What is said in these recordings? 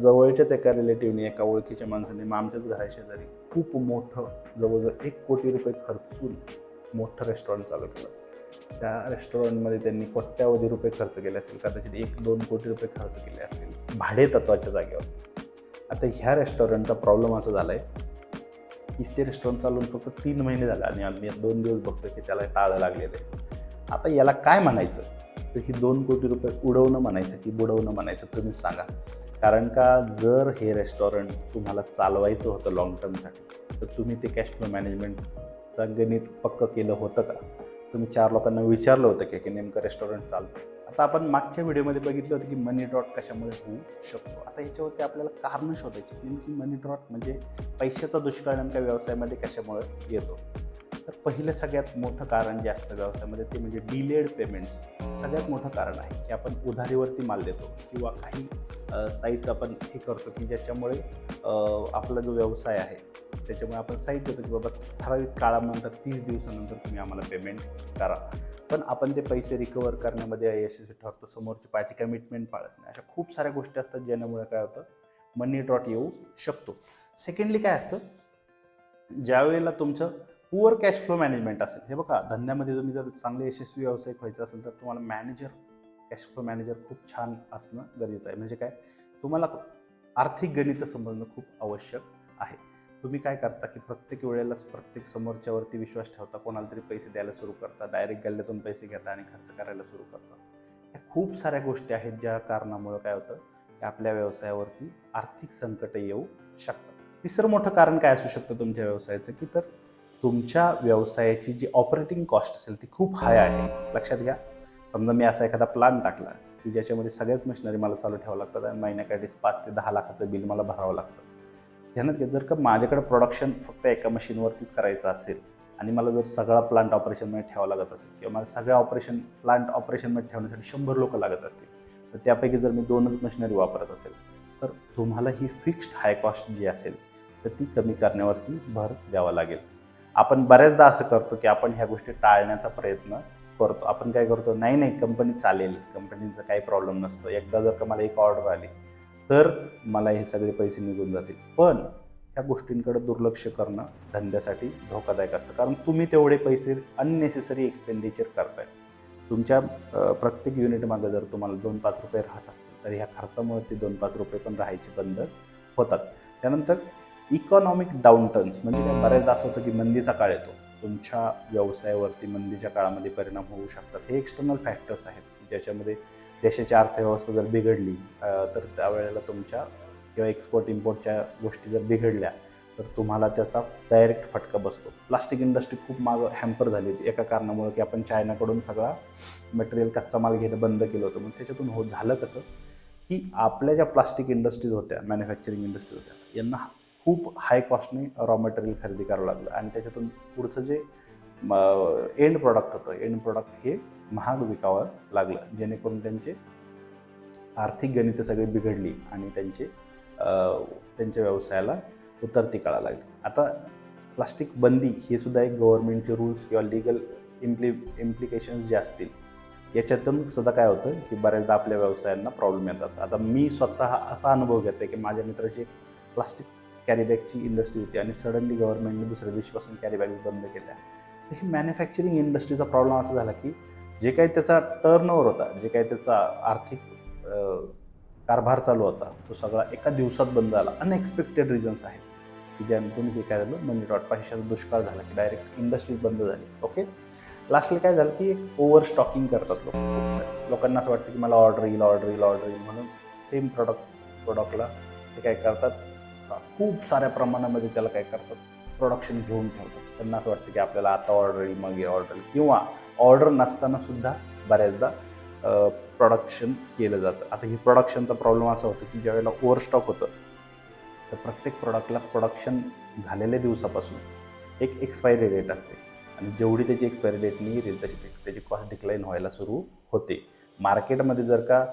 जवळच्याच एका रिलेटिव्हनी एका ओळखीच्या माणसाने मग आमच्याच घराशेजारी खूप मोठं जवळजवळ एक कोटी रुपये खर्चून मोठं रेस्टॉरंट चालू केलं. त्या रेस्टॉरंटमध्ये त्यांनी कोट्यावधी रुपये खर्च केले असेल कदाचित एक दोन कोटी रुपये खर्च केले असतील भाडे तत्वाच्या जागेवर. आता ह्या रेस्टॉरंटचा प्रॉब्लेम असा झाला आहे की ते रेस्टॉरंट चालून फक्त तीन महिने झाले आणि आम्ही दोन दिवस बघतो की त्याला टाळं लागलेलं. आहे आता याला काय म्हणायचं? तर ही दोन कोटी रुपये उडवणं म्हणायचं की बुडवणं म्हणायचं तुम्हीच सांगा. कारण का जर हे रेस्टॉरंट तुम्हाला चालवायचं होतं लाँग टर्मसाठी तर तुम्ही ते कॅश फ्लो मॅनेजमेंटचं गणित पक्क केलं होतं का? तुम्ही चार लोकांना विचारलं होतं की की नेमकं रेस्टॉरंट चालतं. आता आपण मागच्या व्हिडिओमध्ये बघितलं होतं की मनी ड्रॉट कशामुळे होऊ शकतो. आता याच्यावरती आपल्याला कारणं शोधायची नेमकी मनी ड्रॉट म्हणजे पैशाचा दुष्काळ नेमका व्यवसायामध्ये कशामुळे येतो? तर पहिलं सगळ्यात मोठं कारण जे असतं व्यवसायामध्ये ते म्हणजे डिलेड पेमेंट्स सगळ्यात मोठं कारण आहे की आपण उधारीवरती माल देतो किंवा काही साईट आपण हे करतो की ज्याच्यामुळे आपला जो व्यवसाय आहे त्याच्यामुळे आपण साईट देतो की बाबा ठराविक काळानंतर तीस दिवसानंतर तुम्ही आम्हाला पेमेंट करा. पण आपण ते पैसे रिकवर करण्यामध्ये यशस्वी ठरतो समोरची पार्टी कमिटमेंट पाळत नाही. अशा खूप साऱ्या गोष्टी असतात ज्यामुळे काय होतं मनी ड्रॉट येऊ शकतो. सेकंडली काय असतं? ज्यावेळेला तुमचं पुअर कॅश फ्लो मॅनेजमेंट असेल. हे बघा धंद्यामध्ये तुम्ही जर चांगले यशस्वी व्यावसायिक व्हायचं असेल तर तुम्हाला मॅनेजर कॅश फ्लो मॅनेजर खूप छान असणं गरजेचं आहे. म्हणजे काय? तुम्हाला आर्थिक गणित समजणं खूप आवश्यक आहे. तुम्ही काय करता की प्रत्येक वेळेलाच प्रत्येक समोरच्यावरती विश्वास ठेवता कोणाला तरी पैसे द्यायला सुरू करता डायरेक्ट गल्ल्यातून पैसे घेता आणि खर्च करायला सुरू करता. ह्या खूप साऱ्या गोष्टी आहेत ज्या कारणामुळं काय होतं? की आपल्या व्यवसायावरती आर्थिक संकट येऊ शकतात. तिसरं मोठं कारण काय असू शकतं तुमच्या व्यवसायाचं? की तर तुमच्या व्यवसायाची जी ऑपरेटिंग कॉस्ट असेल ती खूप हाय आहे. लक्षात घ्या. समजा मी असा एखादा प्लान टाकला की ज्याच्यामध्ये सगळ्याच मशिनरी मला चालू ठेवावं लागतात आणि महिन्याकाठी पाच ते दहा लाखाचं बिल मला भरावं लागतं. ध्यानात घ्या जर का माझ्याकडे प्रोडक्शन फक्त एका मशीनवरतीच करायचं असेल आणि मला जर सगळा प्लांट ऑपरेशनमध्ये ठेवावं लागत असेल किंवा मला सगळ्या ऑपरेशन प्लांट ऑपरेशनमध्ये ठेवण्यासाठी शंभर लोक लागत असतील तर त्यापैकी जर मी दोनच मशिनरी वापरत असेल तर तुम्हाला ही फिक्स्ड हाय कॉस्ट जी असेल तर ती कमी करण्यावरती भर द्यावा लागेल. आपण बऱ्याचदा असं करतो की आपण ह्या गोष्टी टाळण्याचा प्रयत्न करतो. आपण काय करतो? नाही नाही कंपनी चालेल. कंपनीचा काही प्रॉब्लेम नसतो. एकदा जर का मला एक ऑर्डर आली तर मला हे सगळे पैसे निघून जातील. पण ह्या गोष्टींकडे दुर्लक्ष करणं धंद्यासाठी धोकादायक असतं. कारण तुम्ही तेवढे पैसे अननेसेसरी एक्सपेंडिचर करताय. तुमच्या प्रत्येक युनिटमागे जर तुम्हाला दोन पाच रुपये राहत असतील तर ह्या खर्चामुळे ते दोन पाच रुपये पण राहायचे बंद होतात. त्यानंतर इकॉनॉमिक डाऊनटर्न्स म्हणजे काय? बऱ्याचदा असं होतं की मंदीचा काळ येतो. तुमच्या व्यवसायावरती मंदीच्या काळामध्ये परिणाम होऊ शकतात. हे एक्सटर्नल फॅक्टर्स आहेत ज्याच्यामध्ये देशाची अर्थव्यवस्था जर बिघडली तर त्यावेळेला तुमच्या किंवा एक्सपोर्ट इम्पोर्टच्या गोष्टी जर बिघडल्या तर तुम्हाला त्याचा डायरेक्ट फटका बसतो. प्लास्टिक इंडस्ट्री खूप मागं हॅम्पर झाली होती. एका कारणामुळे की आपण चायनाकडून सगळा मटेरियल कच्चा माल घेणं बंद केलं होतं. मग त्याच्यातून हो झालं कसं? की आपल्या ज्या प्लास्टिक इंडस्ट्रीज होत्या मॅन्युफॅक्चरिंग इंडस्ट्रीज होत्या यांना खूप हाय कॉस्टने रॉ मटेरियल खरेदी करावं लागलं. आणि त्याच्यातून पुढचं जे एंड प्रॉडक्ट होतं एंड प्रॉडक्ट हे महाग विकावं लागलं. जेणेकरून त्यांचे आर्थिक गणितं सगळी बिघडली आणि त्यांचे त्यांच्या व्यवसायाला उतरती कळा लागली. आता प्लास्टिक बंदी हे सुद्धा एक गव्हर्नमेंटचे रूल्स किंवा लिगल इम्प्लि इम्प्लिकेशन्स जे असतील याच्यातून सुद्धा काय होतं की बऱ्याचदा आपल्या व्यवसायांना प्रॉब्लेम येतात. आता मी स्वतः असा अनुभव घेतला की माझ्या मित्राची प्लास्टिक कॅरीबॅगची इंडस्ट्री होती आणि सडनली गव्हर्नमेंटने दुसऱ्या दिवशीपासून कॅरीबॅग्स बंद केल्या. तर ही मॅन्युफॅक्चरिंग इंडस्ट्रीचा प्रॉब्लेम असा झाला की जे काही त्याचा टर्नओव्हर होता जे काही त्याचा आर्थिक कारभार चालू होता तो सगळा एका दिवसात बंद झाला. अनएक्सपेक्टेड रिझन्स आहेत. की ज्यातून हे काय झालं मनी डॉट पाचशेचा दुष्काळ झाला की डायरेक्ट इंडस्ट्रीज बंद झाली. ओके लास्टला काय झालं की एक ओव्हर स्टॉकिंग करतात लोक लोकांना असं वाटतं की मला ऑर्डर येईल ऑर्डर येईल ऑर्डर येईल म्हणून सेम प्रॉडक्ट प्रोडक्टला ते काय करतात? सा खूप साऱ्या प्रमाणामध्ये त्याला काय करतात? प्रोडक्शन घेऊन ठेवतात. त्यांना असं वाटतं की आपल्याला आता ऑर्डर येईल मग ऑर्डर किंवा ऑर्डर नसताना सुद्धा बऱ्याचदा प्रोडक्शन केलं जातं. आता ही प्रोडक्शनचा प्रॉब्लेम असा होतो की ज्यावेळेला ओव्हरस्टॉक होतं तर प्रत्येक प्रोडक्टला प्रोडक्शन झालेल्या दिवसापासून एक एक्सपायरी डेट असते. आणि जेवढी त्याची एक्सपायरी डेट नाही येईल तशी ते- त्याची कॉस्ट डिक्लाईन व्हायला सुरू होते. मार्केटमध्ये जर का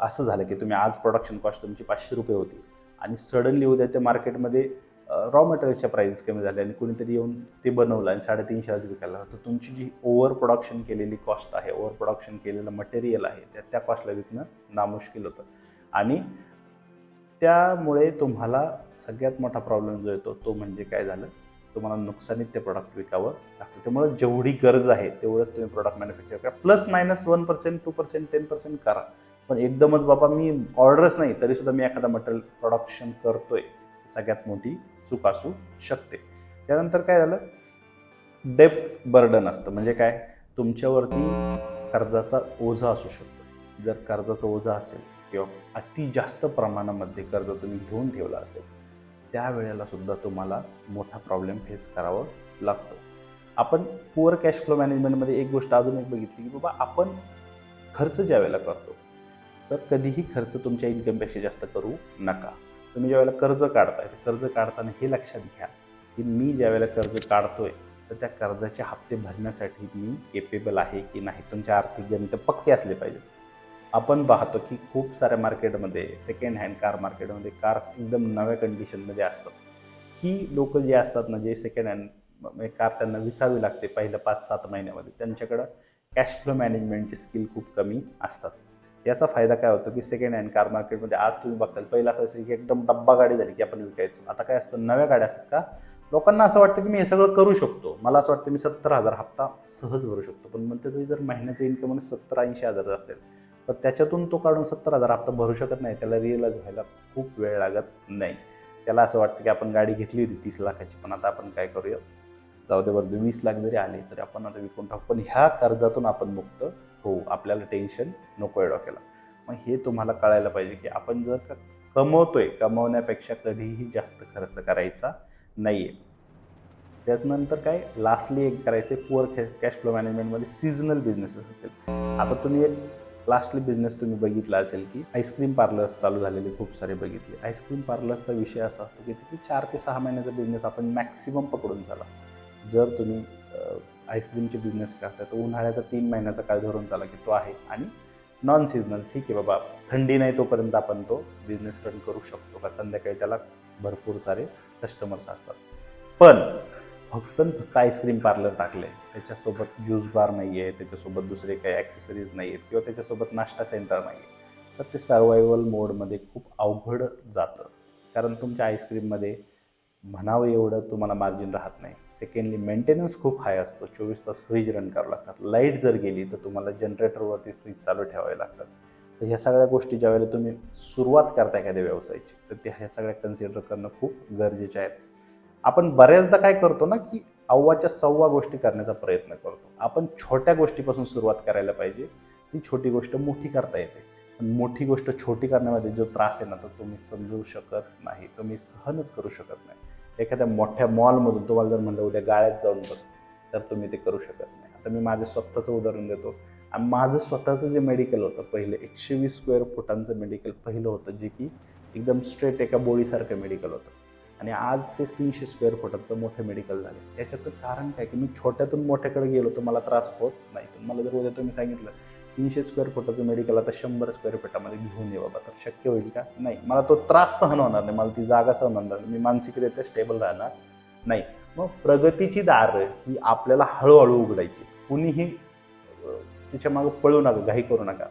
असं झालं की तुम्ही आज प्रोडक्शन कॉस्ट तुमची पाचशे रुपये होती आणि सडनली उद्या त्या मार्केटमध्ये रॉ मटेरियलच्या प्राईस कमी झाल्या आणि कोणीतरी येऊन ते बनवलं आणि साडेतीनशेलाच विकायला तर तुमची जी ओव्हर प्रोडक्शन केलेली कॉस्ट आहे ओव्हर प्रोडक्शन केलेलं मटेरियल आहे त्या त्या कॉस्टला विकणं नामुश्किल होतं. आणि त्यामुळे तुम्हाला सगळ्यात मोठा प्रॉब्लेम जो येतो तो म्हणजे काय झालं? तुम्हाला नुकसानीत ते प्रोडक्ट विकावं लागतं. त्यामुळे जेवढी गरज आहे तेवढंच तुम्ही प्रोडक्ट मॅन्युफॅक्चर करा. Plus minus one percent two percent ten percent करा. पण एकदमच बाबा मी ऑर्डरच नाही तरी सुद्धा मी एखादा मटेरियल प्रोडक्शन करतोय. सगळ्यात मोठी चूक असू शकते. त्यानंतर काय झालं? डेप्थ बर्डन असतं. म्हणजे काय? तुमच्यावरती कर्जाचा ओझा असू शकतो. जर कर्जाचा ओझा असेल किंवा अति जास्त प्रमाणामध्ये कर्ज तुम्ही घेऊन ठेवलं असेल त्यावेळेला सुद्धा तुम्हाला मोठा प्रॉब्लेम फेस करावा लागतो. आपण पुअर कॅश फ्लो मॅनेजमेंटमध्ये एक गोष्ट अजून एक बघितली की बाबा आपण खर्च ज्या वेळेला करतो तर कधीही खर्च तुमच्या इन्कमपेक्षा जास्त करू नका. तुम्ही ज्या वेळेला कर्ज काढताय तर कर्ज काढताना हे लक्षात घ्या की मी ज्या वेळेला कर्ज काढतोय तर त्या कर्जाचे हप्ते भरण्यासाठी मी केपेबल आहे की नाही तुमचे आर्थिक गणित पक्के असले पाहिजे. आपण पाहतो की खूप साऱ्या मार्केटमध्ये सेकंड हँड कार मार्केटमध्ये कार्स एकदम नव्या कंडिशनमध्ये असतात. ही लोक जे असतात ना जे सेकंड हँड म्हणजे कार त्यांना विकावी लागते पहिल्या पाच सात महिन्यामध्ये त्यांच्याकडं कॅश फ्लो मॅनेजमेंटची स्किल खूप कमी असतात. याचा फायदा काय होतो की सेकंड हँड कार मार्केटमध्ये आज तुम्ही बघताल पहिला असं असेल की एकदम डब्बा गाडी झाली की आपण विकायचो. आता काय असतं नव्या गाड्या असतात का लोकांना असं वाटतं की मी हे सगळं करू शकतो. मला असं वाटतं मी सत्तर हजार हप्ता सहज भरू शकतो. पण मग त्याचं जर महिन्याचं इन्कम म्हणजे सत्तर ऐंशी हजार असेल तर त्याच्यातून तो काढून सत्तर हजार हप्ता भरू शकत नाही. त्याला रिअलाइज व्हायला खूप वेळ लागत नाही. त्याला असं वाटतं की आपण गाडी घेतली होती तीस लाखाची पण आता आपण काय करूया? जाऊ दे बरं वीस लाख जरी आले तरी आपण आता विकून टाकू. पण ह्या कर्जातून आपण मुक्त हो आपल्याला टेन्शन नको आहे डोक्याला मग हे तुम्हाला कळायला पाहिजे की आपण जर का कमवतोय कमवण्यापेक्षा कधीही जास्त खर्च करायचा नाही आहे त्याच्यानंतर काय लास्टली एक करायचं आहे पुअर कॅश फ्लो मॅनेजमेंटमध्ये सीझनल बिझनेसेस असतील. आता तुम्ही एक लास्टली बिझनेस तुम्ही बघितला असेल की आईस्क्रीम पार्लर्स चालू झालेले खूप सारे बघितले. आईस्क्रीम पार्लर्सचा विषय असा असतो की चार ते सहा महिन्याचा बिझनेस आपण मॅक्सिमम पकडून झाला जर तुम्ही आईस्क्रीमचे बिझनेस करतात तर उन्हाळ्याचा तीन महिन्याचा काळ धरून चाला की तो आहे. आणि नॉन सिजनल ठीक आहे बाबा. थंडी नाही तोपर्यंत आपण तो बिझनेस रन करू शकतो का? संध्याकाळी त्याला भरपूर सारे कस्टमर्स असतात. पण फक्त फक्त आईस्क्रीम पार्लर टाकले त्याच्यासोबत ज्यूस बार नाही आहे त्याच्यासोबत दुसरे काही ॲक्सेसरीज नाही आहेत किंवा त्याच्यासोबत नाश्ता सेंटर नाही आहे तर ते सर्वायवल मोडमध्ये खूप अवघड जातं. कारण तुमच्या आईस्क्रीममध्ये म्हणावं एवढं तुम्हाला मार्जिन राहत नाही. सेकंडली मेंटेनन्स खूप हाय असतो. चोवीस तास फ्रीज रन करावं लागतात. लाइट जर गेली तर तुम्हाला जनरेटरवरती फ्रीज चालू ठेवावे लागतात. तर ह्या सगळ्या गोष्टी ज्यावेळेला तुम्ही सुरुवात करता एखाद्या व्यवसायाची तर त्या ह्या सगळ्या कन्सिडर करणं खूप गरजेचे आहेत. आपण बऱ्याचदा काय करतो ना की अव्वाच्या सव्वा गोष्टी करण्याचा प्रयत्न करतो. आपण छोट्या गोष्टीपासून सुरुवात करायला पाहिजे. ती छोटी गोष्ट मोठी करता येते. पण मोठी गोष्ट छोटी करण्यामध्ये जो त्रास आहे ना तो तुम्ही समजू शकत नाही. तुम्ही सहनच करू शकत नाही. एखाद्या मोठ्या मॉलमधून तुम्हाला जर म्हणलं उद्या गाळ्यात जाऊन बस तर तुम्ही ते करू शकत नाही. आता मी माझं स्वतःचं उदाहरण देतो. आणि माझं स्वतःचं जे मेडिकल होतं पहिले एकशे वीस स्क्वेअर फुटांचं मेडिकल पहिलं होतं जे की एकदम स्ट्रेट एका बोळीसारखं मेडिकल होतं. आणि आज तेच तीनशे स्क्वेअर फुटाचं मोठं मेडिकल झालं. याच्यातून कारण काय की मी छोट्यातून मोठ्याकडे गेलो तर मला त्रास होत नाही. पण मला जर उद्या तुम्ही सांगितलं तीनशे स्क्वेअर फुटाचं मेडिकल आता शंभर स्क्वेअर फुटामध्ये घेऊन ये बाबा. तर शक्य होईल का? नाही. मला तो त्रास सहन होणार नाही. मला ती जागा सहन होणार नाही. मी मानसिकरित्या स्टेबल राहणार नाही. मग प्रगतीची दारं ही आपल्याला हळूहळू उघडायची. कुणीही तिच्या मागं पळू नका घाई करू नका.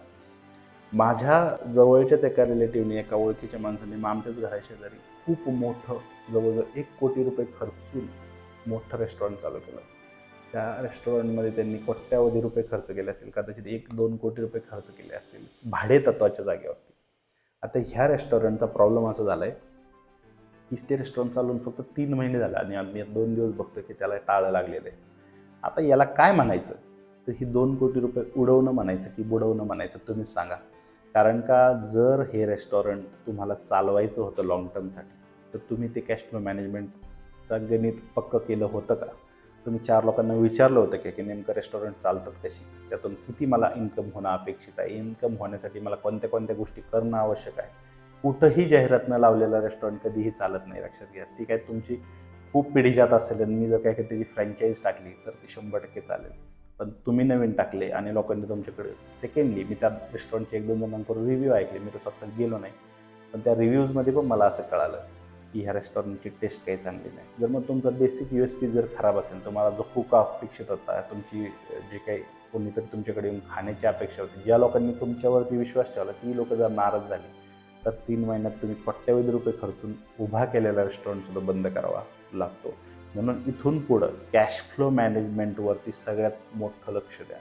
माझ्या जवळच्याच एका रिलेटिव्हने एका ओळखीच्या माणसाने मग आमच्याच घरा शेजारी खूप मोठं जवळजवळ एक कोटी रुपये खर्चून मोठं रेस्टॉरंट चालू केलं. त्या रेस्टॉरंटमध्ये त्यांनी कोट्यावधी रुपये खर्च केले असेल कदाचित एक दोन कोटी रुपये खर्च केले असतील. भाडे तत्वाच्या जागेवरती. आता ह्या रेस्टॉरंटचा प्रॉब्लेम असा झाला आहे की ते रेस्टॉरंट चालून फक्त तीन महिने झाले आणि आम्ही दोन दिवस बघतो की त्याला टाळं लागलेलं. आहे आता याला काय म्हणायचं? तर ही दोन कोटी रुपये उडवणं म्हणायचं की बुडवणं म्हणायचं तुम्हीच सांगा. कारण का जर हे रेस्टॉरंट तुम्हाला चालवायचं होतं लाँग टर्मसाठी तर तुम्ही ते कॅश फ्लो मॅनेजमेंटचा गणित पक्क केलं होतं का? तुम्ही चार लोकांना विचारलं होतं की की नेमकं रेस्टॉरंट चालतात कशी? त्यातून किती मला इन्कम होणं अपेक्षित आहे? इन्कम होण्यासाठी मला कोणत्या कोणत्या गोष्टी करणं आवश्यक आहे? कुठंही जाहिरात न लावलेलं रेस्टॉरंट कधीही चालत नाही लक्षात घ्या. ती काय तुमची खूप पिढी जात असेल आणि मी जर काय त्याची फ्रँचाईज टाकली तर ती शंभर टक्के चालेल. पण तुम्ही नवीन टाकले आणि लोकांनी तुमच्याकडे सेकंडली मी त्या रेस्टॉरंटचे एक दोन जणांकडून रिव्ह्यू ऐकले. मी तर स्वतः गेलो नाही. पण त्या रिव्ह्यूजमध्ये पण मला असं कळालं. की ह्या रेस्टॉरंटची टेस्ट काही चांगली नाही. जर मग तुमचा बेसिक यू एस पी जर खराब असेल तुम्हाला जो कुक अपेक्षित होता तुमची जी काही कोणीतरी तुमच्याकडे येऊन खाण्याची अपेक्षा होती ज्या लोकांनी तुमच्यावरती विश्वास ठेवला ती लोक जर नाराज झाली तर तीन महिन्यात तुम्ही कोट्यावधी रुपये खर्चून उभा केलेला रेस्टॉरंटसुद्धा बंद करावा लागतो. म्हणून इथून पुढं कॅश फ्लो मॅनेजमेंटवरती सगळ्यात मोठं लक्ष द्या.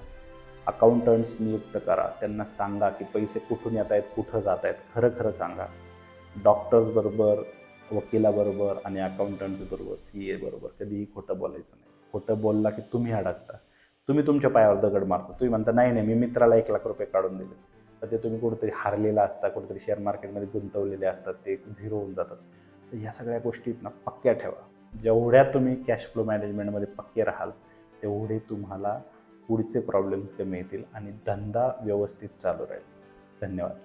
अकाउंटंट्स नियुक्त करा. त्यांना सांगा की पैसे कुठून येत आहेत कुठं जात आहेत खरं खरं सांगा. डॉक्टर्सबरोबर वकिलाबरोबर आणि अकाउंटंट्स बरोबर सी ए बरोबर कधीही खोटं बोलायचं नाही. खोटं बोलला की तुम्ही अडकता तुम्ही तुमच्या पायावर दगड मारता. तुम्ही म्हणता नाही नाही मी मित्राला एक लाख रुपये काढून दिले तर ते तुम्ही कुठेतरी हारलेला असता कुठेतरी शेअर मार्केटमध्ये गुंतवलेले असतात ते झिरो होऊन जातात. तर ह्या सगळ्या गोष्टी ना पक्क्या ठेवा. जेवढ्या तुम्ही कॅश फ्लो मॅनेजमेंटमध्ये पक्के राहाल तेवढे तुम्हाला पुढचे प्रॉब्लेम्स कमी येतील आणि धंदा व्यवस्थित चालू राहील. धन्यवाद.